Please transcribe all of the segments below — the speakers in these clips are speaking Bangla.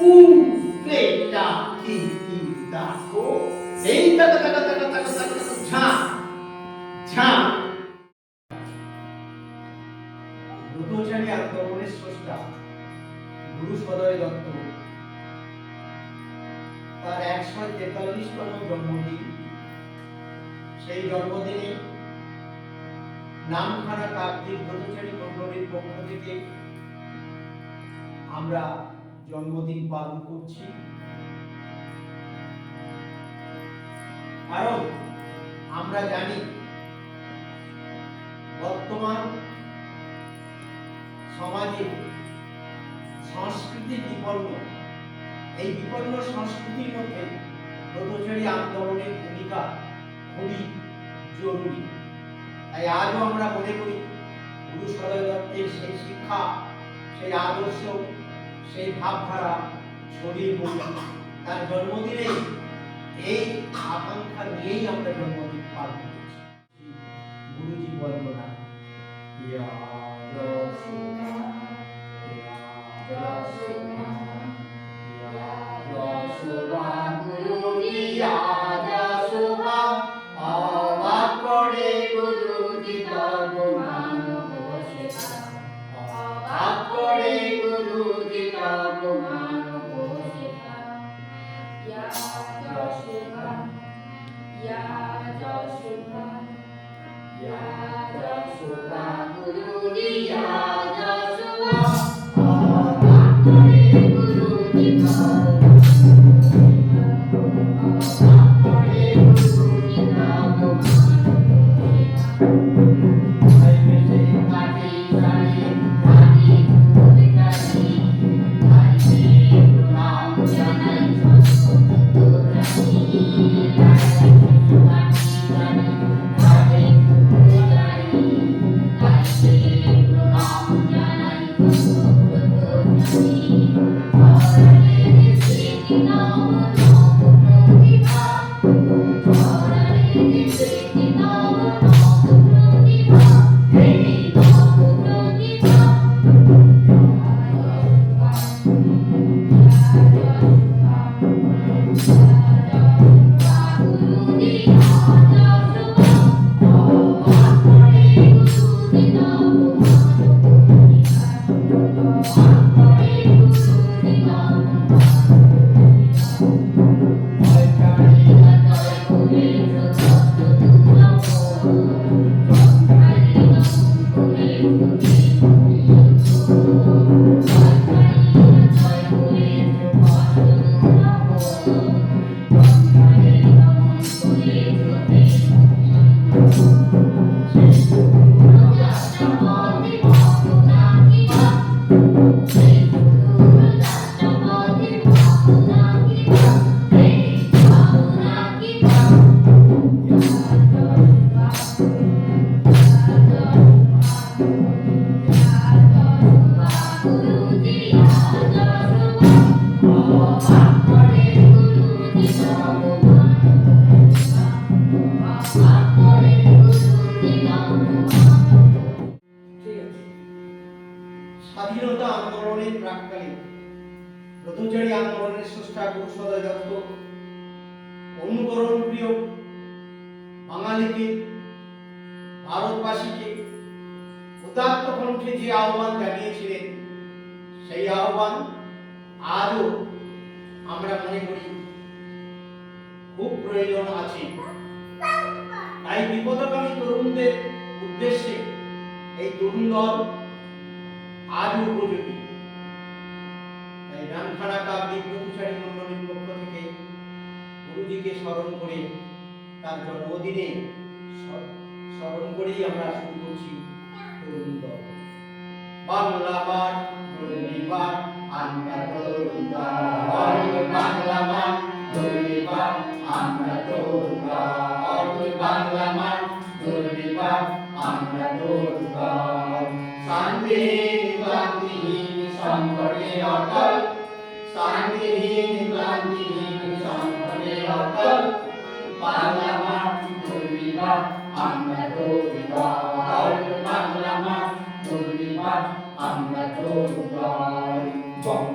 ডাকো উম প্লেটা কি কি ডাকো এই টাকা টাকা টাকা টাকা টাকা ঝা ঝা ব্রতচারী আন্দোলনের স্রষ্টা গুরু সদয় দত্ত তার একশো তেতাল্লিশতম জন্মদিন। সেই জন্মদিনে নামখানা কাকদ্বীপ ব্রতচারী মণ্ডলীর পক্ষ থেকে আমরা জন্মদিন পালন করছি। কারণ আমরা জানি, বর্তমান সমাজে সংস্কৃতি বিপন্ন, এই বিপন্ন সংস্কৃতির মধ্যে ব্রতচারী আন্দোলনের ভূমিকা খুবই জরুরি। তাই আজও আমরা মনে করি, গুরু সদয় দত্তের সেই শিক্ষা, সেই আদর্শ সেই ভাবধারা ছড়িয়ে পড়ল। তার জন্মদিনে এই আকাঙ্ক্ষা নিয়েই আমরা জন্মদিন পালন করছি। গুরুজি বন্দনা ইয়া 牙叫循环，牙叫循环，牙叫循环，咕噜的牙叫循环，咕噜的咕噜的跑。গুরু সদয় দত্ত অনুকরণ প্রিয় বাঙালিকে, ভারতবাসীকে, উদাত্ত কণ্ঠে যে আহ্বান জানিয়েছিলেন, সেই আহ্বান আজও আমরা মনে করি খুব প্রয়োজন আছে। তাই বিপদগামী তরুণদের উদ্দেশ্যে এই তরুণ দল আজও উপযোগী। স্মরণ করে, তার জন্মদিনে স্মরণ করেই আমরা শুরু করছি তরুণ বাংলা বার ধন্যবাদ আমরা তরুণ বাংলা মান ধন্যবাদ আমরা তরুণ বাংলা মান ধন্যবাদ আমরা তরুণ দল শান্তিহীন সংকটে অটল। শান্তিহীন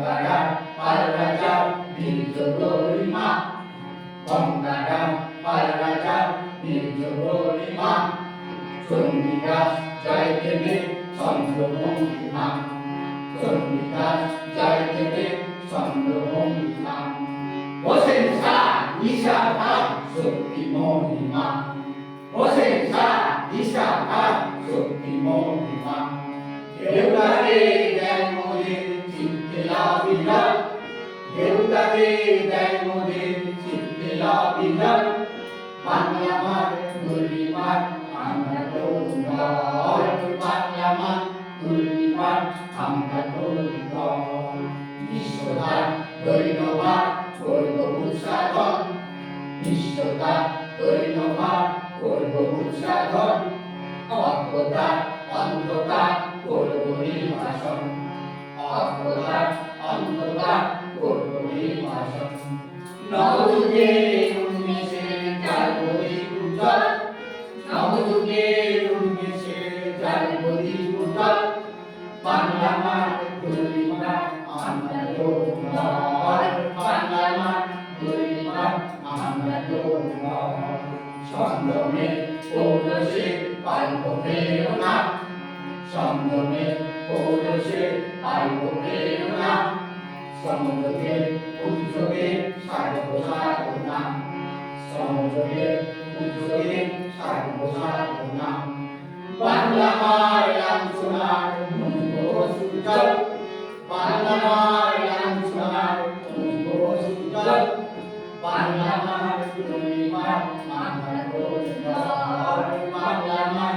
গঙ্গারাম, পালরাজা বীর্য গরিমা গঙ্গারাম, পালরাজা বীর্য গরিমা চন্ডিদাস জয় দেবে চন্দ্রভঙ্গিমা চন্ডিদাস জয় দেবে চন্দ্রভঙ্গিমা বসেন সারা ঈশা ভাব শক্তি মহিমা বসেন সারা ঈশা ভাব শক্তি মহিমা দেবতারে দেয় দৈনবার করব উৎসাধন। বিশ্বদার দৈনবার করব উৎসাধন। অজ্ঞতার অন্ধকার করব নির্বাসন। অজ্ঞতার অন্ধকার করব নির্বাসন। নবযুগে সমযোগে উদ্যোগে সাধব সাধনা সমযোগে উদ্যোগে সাধব সাধনা বাংলা মার লাঞ্ছনার মুখ সুজল বাংলা মার লাঞ্ছনার মুখ সুজল বাংলা মার দুর্নিবার আমরা তোর বাংলা মার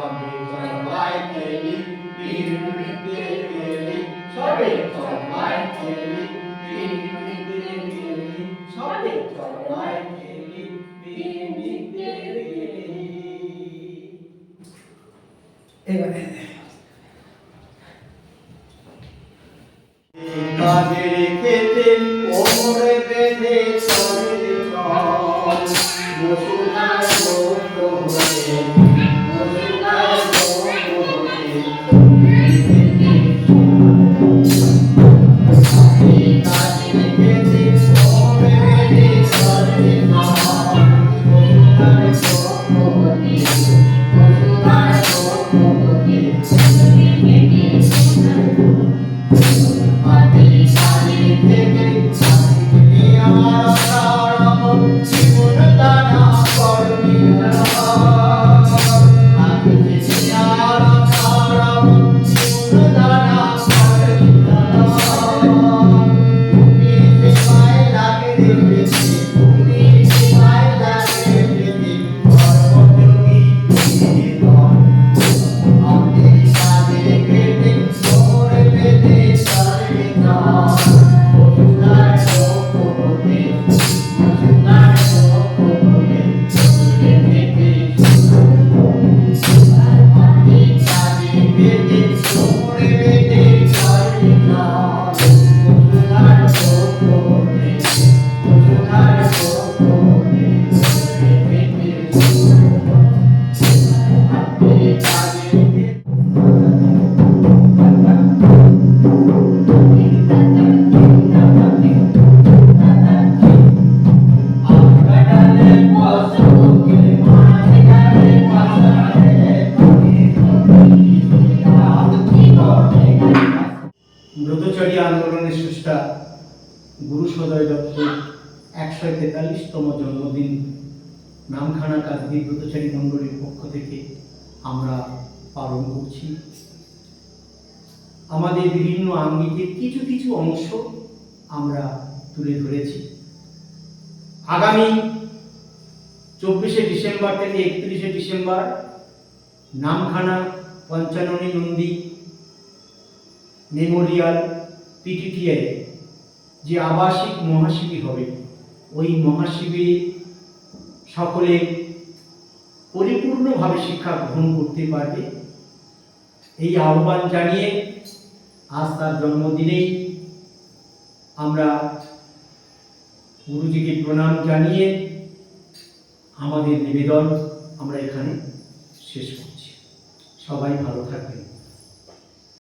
সবে সবাই খেলি বীর নৃত্যে সবে সবাই খেলি বীর নৃত্যে সবে সবাই খেলি বীর নৃত্যে এবারে কাজে খেতে ওমরে তেতাল্লিশতম জন্মদিন নামখানা কাজী ব্রতচারী মণ্ডলীর পক্ষ থেকে আমরা পালন করছি। আমাদের বিভিন্ন আঙ্গিকের কিছু কিছু অংশ আমরা তুলে ধরেছি। আগামী চব্বিশে ডিসেম্বর থেকে একত্রিশে December Namkhana Panchanani Nandi memorial PTTI যে আবাসিক মহাশিবির হবে। ওই মহাশিবিরে সকলে পরিপূর্ণভাবে শিক্ষা গ্রহণ করতে পারবে। এই আহ্বান জানিয়ে আজ তার জন্মদিনেই আমরা গুরুজিকে প্রণাম জানিয়ে আমাদের নিবেদন আমরা এখানে শেষ করছি। সবাই ভালো থাকবে